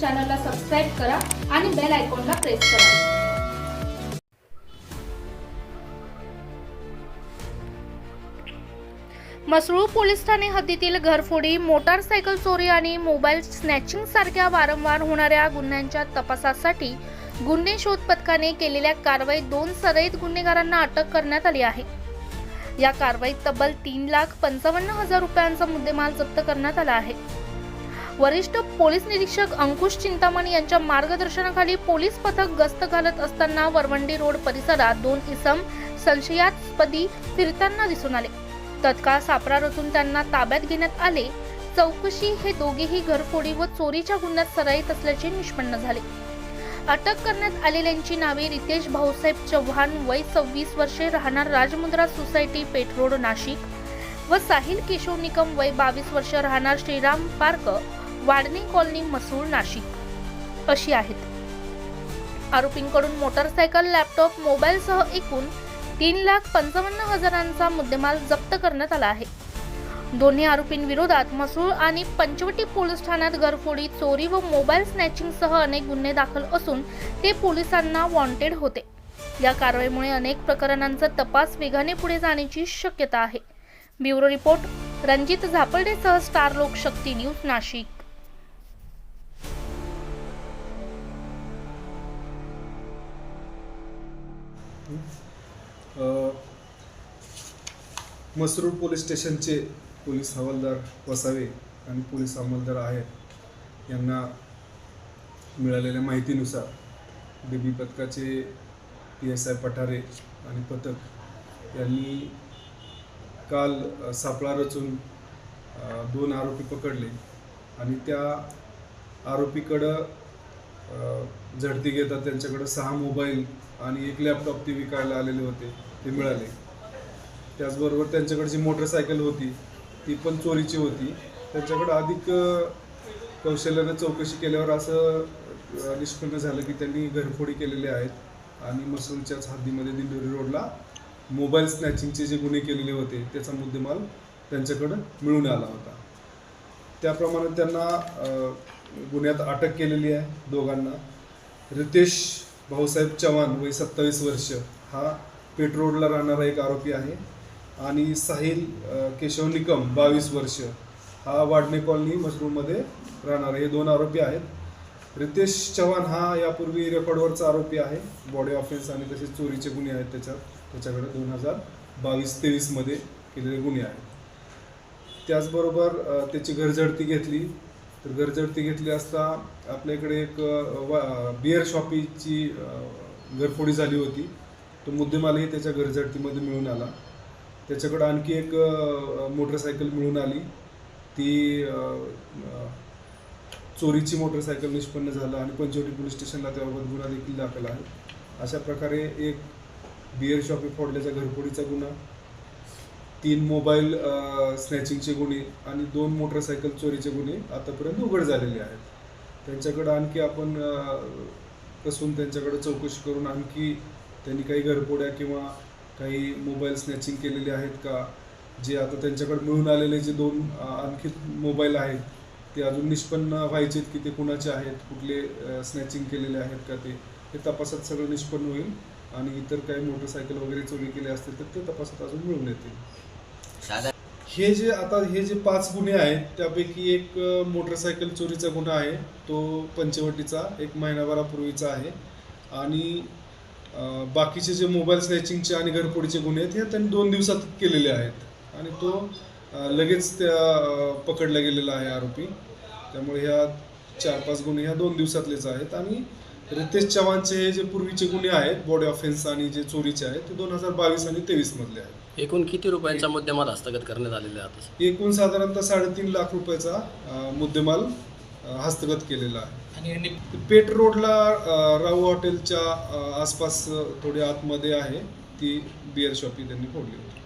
चॅनलला सबस्क्राईब करा आणि बेल आयकॉनला प्रेस करा. मसरूळ पोलीस ठाणे हद्दीतील घरफोडी मोटारसायकल चोरी आणि मोबाईल स्नॅचिंग सारख्या वारंवार होणाऱ्या गुन्ह्यांच्या तपासासाठी गुन्हे शोध पथकाने केलेल्या कारवाईत दोन सराईत गुन्हेगारांना अटक करण्यात आली आहे. या कारवाईत तब्बल तीन लाख पंचावन्न हजार रुपयांचा मुद्देमाल जप्त करण्यात आला आहे. वरिष्ठ पोलीस निरीक्षक अंकुश चिंतामणी यांच्या मार्गदर्शनाखाली पोलीस पथक गस्त घालत असताना वरवंडी रोड परिसरात दोन इसम संशयास्पदी फिरताना दिसून आले. तत्काळ सापळा रचून त्यांना ताब्यात घेण्यात आले. चौकशी हे दोघेही घरफोडी व चोरीच्या गुन्ह्यात सराईत असल्याचे निष्पन्न झाले. अटक करण्यात आलेल्यांची नावे रितेश भाऊसाहेब चव्हाण वय सव्वीस वर्षे राहणार राजमुद्रा सोसायटी पेठ रोड नाशिक. व साहिल केशव निकम वय बावीस वर्ष राहणार श्रीराम पार्क. वाडणी कॉलनी मसूळ नाशिक. अशी आहेत. आरोपींकडून मोटारसायकल लॅपटॉप मोबाईलसह एकूण तीन लाख पंचावन्न हजारांचा मुद्देमाल जप्त करण्यात आला आहे. दोन्ही आरोपींविरोधात मसूळ आणि पंचवटी पोलीस ठाण्यात घरफोडी चोरी व मोबाईल स्नॅचिंगसह अनेक गुन्हे दाखल असून ते पोलिसांना वॉन्टेड होते. या कारवाईमुळे अनेक प्रकरणांचा तपास वेगाने पुढे जाण्याची शक्यता आहे. ब्युरो रिपोर्ट रणजित झापर्डेसह स्टार लोकशक्ती न्यूज नाशिक. अ, मसरूळ पोलीस स्टेशनचे पोलीस हवालदार वसावे आणि पोलीस अंमलदार आहेत यांना मिळालेल्या माहितीनुसार डी बी पथकाचे पी एस आय पठारे आणि पथक यांनी काल सापळा रचून दोन आरोपी पकडले आणि त्या आरोपीकडं झडती घेतात. त्यांच्याकडं सहा मोबाईल आणि एक लॅपटॉप ते विकायला आलेले होते. ते मिळाले. त्याचबरोबर त्यांच्याकडची मोटरसायकल होती ती पण चोरीची होती. त्यांच्याकडं अधिक कौशल्यानं चौकशी केल्यावर असं निष्पन्न झालं की त्यांनी घरफोडी केलेले आहेत. आणि मसूरच्याच हद्दीमध्ये दिंडोरी रोडला मोबाईल स्नॅचिंगचे जे गुन्हे केलेले होते त्याचा मुद्देमाल त्यांच्याकडं मिळून आला होता. त्याप्रमाणे त्यांना गुन्ह्यात अटक केलेली आहे दोघांना. रितेश भाऊसाहेब चव्हाण वय सत्तावीस वर्ष हा पेट रोडला राहणारा एक आरोपी आहे. आणि साहिल केशव निकम बावीस वर्ष हा वाडणे कॉलनी मशरूममध्ये राहणारे हे दोन आरोपी आहेत. रितेश चव्हाण हा यापूर्वी रेकॉर्डवरचा आरोपी आहे. बॉडी ऑफेन्स आणि तसेच चोरीचे गुन्हे आहेत त्याच्यात. त्याच्याकडे दोन हजार बावीस तेवीसमध्ये केलेले गुन्हे आहेत. त्याचबरोबर त्याची घरझडती घेतली. तर घरझडती घेतली असता आपल्या इकडे एक वा- बिअर शॉपीची घरफोडी झाली होती. तो मुद्देमालही त्याच्या घरझडतीमध्ये मिळून आला. त्याच्याकडं आणखी एक मोटरसायकल मिळून आली. ती चोरीची मोटरसायकल निष्पन्न झालं आणि पंचवटी पोलीस स्टेशनला त्याबाबत गुन्हा देखील दाखल आहे. अशा प्रकारे एक बिअर शॉपी फोडल्याच्या घरफोडीचा गुन्हा तीन मोबाईल स्नॅचिंगचे गुन्हे आणि दोन मोटरसायकल चोरीचे गुन्हे आतापर्यंत उघड झालेले आहेत. त्यांच्याकडं आणखी आपण कसून त्यांच्याकडे चौकशी करून आणखी त्यांनी काही घरपोड्या किंवा काही मोबाईल स्नॅचिंग केलेले आहेत का? जे आता त्यांच्याकडे मिळून आलेले जे दोन आणखी मोबाईल आहेत ते अजून निष्पन्न व्हायचेत की ते कुणाचे आहेत कुठले स्नॅचिंग केलेले आहेत का ते हे तपासात सगळं निष्पन्न होईल आणि इतर काही मोटरसायकल वगैरे चोरी केले असतील तर ते तपासात अजून मिळून येतील. हे जे आता हे जे पाच गुन्हे आहेत त्यापैकी एक मोटरसायकल चोरीचा गुन्हा आहे. तो पंचवटीचा एक महिनाभरापूर्वीचा आहे. आणि बाकीचे जे मोबाईल स्नॅचिंगचे आणि घरफोडीचे गुन्हे आहेत हे त्यांनी दोन दिवसात केलेले आहेत. आणि तो लगेच त्या पकडला गेलेला आहे आरोपी. त्यामुळे ह्या चार पाच गुन्हे ह्या दोन दिवसातलेच आहेत. आणि रितेश चव्हाणचे हे जे पूर्वीचे गुन्हे आहेत बॉडी ऑफेन्स आणि जे चोरीचे आहेत ते दोन हजार बावीस आणि तेवीस मधले आहेत. एकूण किती रुपयांचा मुद्देमाल हस्तगत करण्यात आलेला आहे आता? एकूण साधारणतः साडेतीन लाख रुपयाचा अ, मुद्देमाल अ, हस्तगत केलेला आहे. पेठ रोडला अ, राहू हॉटेलच्या अ, आसपास अ, थोडी आतमध्ये आहे ती बिअर शॉपी त्यांनी फोडली होती.